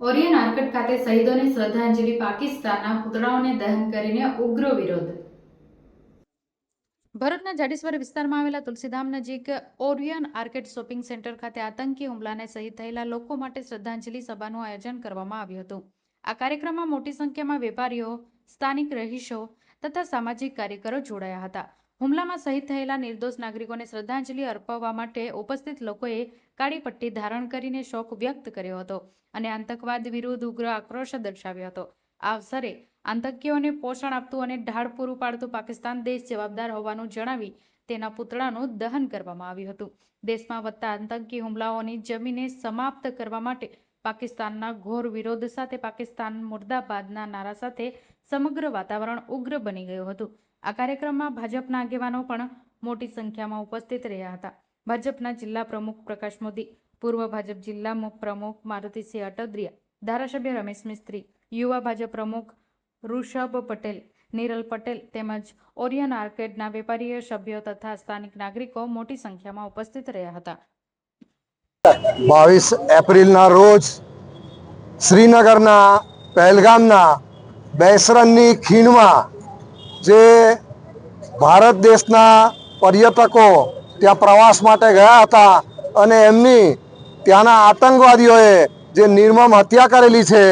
ઓરિયન આર્કટ ખાતે શહીદોને શ્રદ્ધાંજલિ પાકિસ્તાનના પુતળાઓને દહન કરીને ઉગ્ર વિરોધ. ભરતના જાડેશ્વર વિસ્તારમાં આવેલા તુલસીધામ નજીક ઓરિયન આર્કેડ શોપિંગ સેન્ટર ખાતે આતંકી હુમલાને શહીદ થયેલા લોકો માટે શ્રદ્ધાંજલિ સભાનું આયોજન કરવામાં આવ્યું હતું. આ કાર્યક્રમમાં મોટી સંખ્યામાં વેપારીઓ, સ્થાનિક રહીશો તથા સામાજિક કાર્યકરો જોડાયા હતા. હુમલામાં શહીદ થયેલા નિર્દોષ નાગરિકોને શ્રદ્ધાંજલિ અર્પવા માટે ઉપસ્થિત લોકોએ કાળી પટ્ટી ધારણ કરીને શોક વ્યક્ત કર્યો હતો અને આતંકવાદ વિરુદ્ધ ઉગ્ર આક્રોશ દર્શાવ્યો હતો. આ અવસરે આતંકીઓને પોષણ આપતું અને ઢાળ પૂરું પાડતું પાકિસ્તાન દેશ જવાબદાર હોવાનું જણાવી તેના પુતળાનું દહન કરવામાં આવ્યું હતું. દેશમાં વધતા આતંકી હુમલાઓની જમીને સમાપ્ત કરવા માટે પાકિસ્તાનના ઘોર વિરોધ સાથે પાકિસ્તાન મુર્દાબાદના નારા સાથે સમગ્ર વાતાવરણ ઉગ્ર બની ગયું હતું. આ કાર્યક્રમમાં ભાજપના આગેવાનો પણ મોટી સંખ્યામાં ઉપસ્થિત રહ્યા હતા. ભાજપના જિલ્લા પ્રમુખ પ્રકાશ મોદી, પૂર્વ ભાજપ જિલ્લા પ્રમુખ મારુતિસિંહ અટદરિયા, ધારાસભ્ય રમેશ મિસ્ત્રી, યુવા ભાજપ પ્રમુખ ઋષભ પટેલ, નિરલ પટેલ તેમજ ઓરિયન આર્કેડના વેપારીય સભ્યો તથા સ્થાનિક નાગરિકો મોટી સંખ્યામાં ઉપસ્થિત રહ્યા હતા. બાવીસ એપ્રિલના રોજ શ્રીનગરના પહેલગામના બેસરનની ખીણમાં જે ભારત દેશના પર્યટકો ત્યાં પ્રવાસ માટે ગયા હતા અને એમની ત્યાંના આતંકવાદીઓએ જે નિર્મમ હત્યા કરેલી છે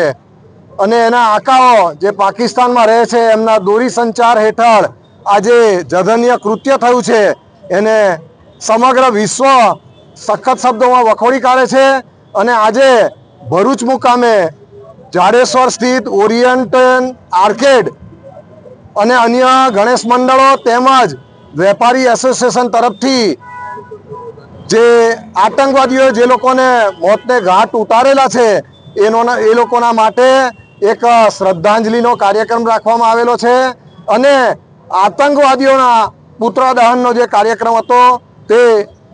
અને એના આકાઓ જે પાકિસ્તાનમાં રહે છે, એમના દોરી સંચાર હેઠળ આજે જધન્ય કૃત્ય થયું છે. એને સમગ્ર વિશ્વ સખત શબ્દોમાં વખોડી કાઢે છે અને આજે ભરૂચ મુકામે જાડેશ્વર સ્થિત ઓરિયન્ટન આર્કેડ અને અન્ય ગણેશ મંડળો તેમજ વેપારી એસોસિએશન તરફથી જે આતંકવાદીઓ જે લોકોને મોતને ઘાટ ઉતારેલા છે, એનોના, એ લોકોના માટે એક શ્રદ્ધાંજલિનો કાર્યક્રમ રાખવામાં આવેલો છે અને આતંકવાદીઓના પુત્ર દહનનો જે કાર્યક્રમ હતો, તે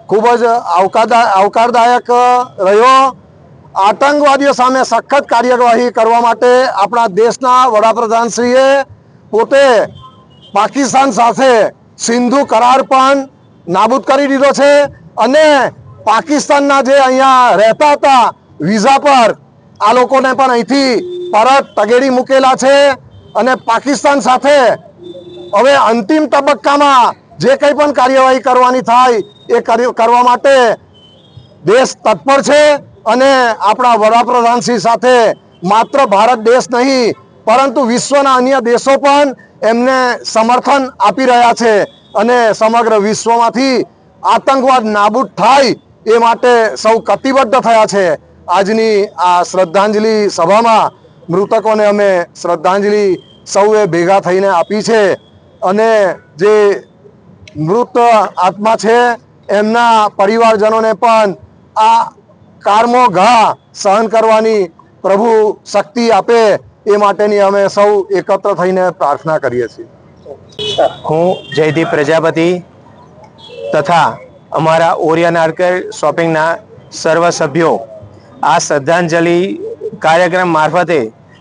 ખૂબ જ આવકારદા આવકારદાયક રહ્યો આતંકવાદીઓ સામે સખત કાર્યવાહી કરવા માટે આપણા દેશના વડાપ્રધાનશ્રીએ પોતે પાકિસ્તાન સાથે સિંધુ કરાર પણ નાબૂદ કરી દીધો છે અને પાકિસ્તાનના જે અહીંયા રહેતા હતા વિઝા પર આ લોકોને પણ અહીંથી પરત તગેડી મૂકેલા છે અને પાકિસ્તાન સાથે હવે અંતિમ તબક્કામાં જે કંઈ પણ કાર્યવાહી કરવાની થાય એ કરી- કરવા માટે દેશ તત્પર છે. અને આપણા વડાપ્રધાનશ્રી સાથે માત્ર ભારત દેશ નહીં, પરંતુ વિશ્વના અન્ય દેશો પણ એમને સમર્થન આપી રહ્યા છે અને સમગ્ર વિશ્વમાંથી આતંકવાદ નાબૂદ થાય એ માટે સૌ કટિબદ્ધ થયા છે. આજની આ શ્રદ્ધાંજલિ સભામાં મૃતકોને અમે શ્રદ્ધાંજલિ સૌએ ભેગા થઈને આપી છે અને જે મૃત આત્મા છે એમના પરિવારજનોને પણ આ કારમો ઘા સહન કરવાની પ્રભુ શક્તિ આપે એ માટેની અમે સૌ એકત્ર થઈને પ્રાર્થના કરીએ છીએ. હું જયદીપ પ્રજાપતિ તથા અમારા ઓરિયન આર્કેડ શોપિંગના સર્વ સભ્યો આ શ્રદ્ધાંજલિ કાર્યક્રમ મારફતે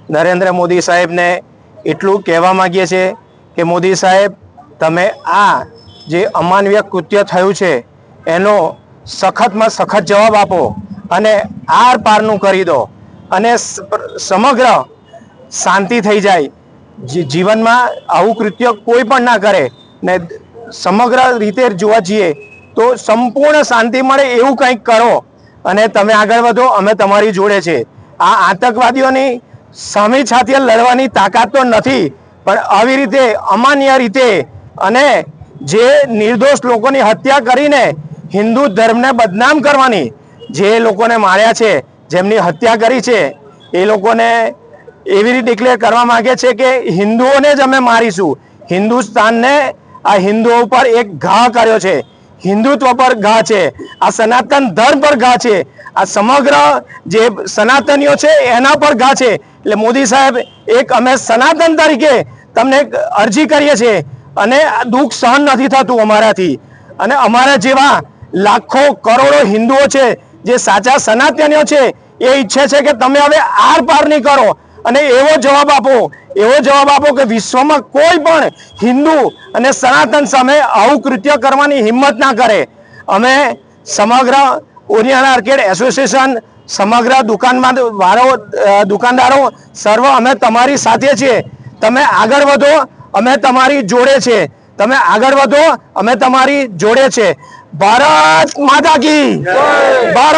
નરેન્દ્ર મોદી સાહેબને એટલું કહેવા માગીએ છીએ કે મોદી સાહેબ, તમે આ જે અમાનવીય કૃત્ય થયું છે, એનો સખતમાં સખત જવાબ આપો. અને આર પારનું કરી દો. અને સમગ્ર શાંતિ થઈ જાય. જીવનમાં આવું કૃત્ય કોઈ પણ ના કરે. ને સમગ્ર રીતે જોવા જઈએ તો સંપૂર્ણ શાંતિ મળે એવું કંઈક કરો. અને તમે આગળ વધો, અમે તમારી જોડે છે. આ આતંકવાદીઓની સામે સાથે લડવાની તાકાત તો નથી, પણ આવી રીતે અમાન્ય રીતે અને જે નિર્દોષ લોકોની હત્યા કરીને હિન્દુ ધર્મને બદનામ કરવાની જે લોકોને માર્યા છે, જેમની હત્યા કરી છે, એ લોકોને એવી રીતે ડિક્લેર કરવા માંગે છે કે હિન્દુઓને જ અમે મારીશું. હિન્દુસ્તાનને આ હિન્દુઓ ઉપર એક ઘા કર્યો છે. હિન્દુત્વ પર ઘા છે. આ સનાતન ધર્મ પર ઘા છે. આ સમગ્ર જે સનાતનીઓ છે, એના પર ઘા છે. એટલે મોદી સાહેબ, એક અમે સનાતન તરીકે તમને અરજી કરીએ છીએ અને દુઃખ સહન નથી થતું અમારાથી. અને અમારા જેવા લાખો કરોડો હિન્દુઓ છે જે સાચા સનાતનીઓ છે, એ ઈચ્છે છે કે તમે હવે આર પાર નહીં કરો. અને એવો જવાબ આપો, એવો જવાબ આપો કે વિશ્વમાં કોઈ પણ હિન્દુ અને સનાતન સામે આવું કૃત્ય કરવાની હિંમત ના કરે. અમે સમગ્ર ઓરિયન આર્કેડ એસોસિએશન, સમગ્ર દુકાનમાં, વાળો દુકાનદારો, સર્વ અમે તમારી સાથે છીએ. તમે આગળ વધો, અમે તમારી જોડે છે. તમે આગળ વધો, અમે તમારી જોડે છે. ભારત માતા કી. ભારત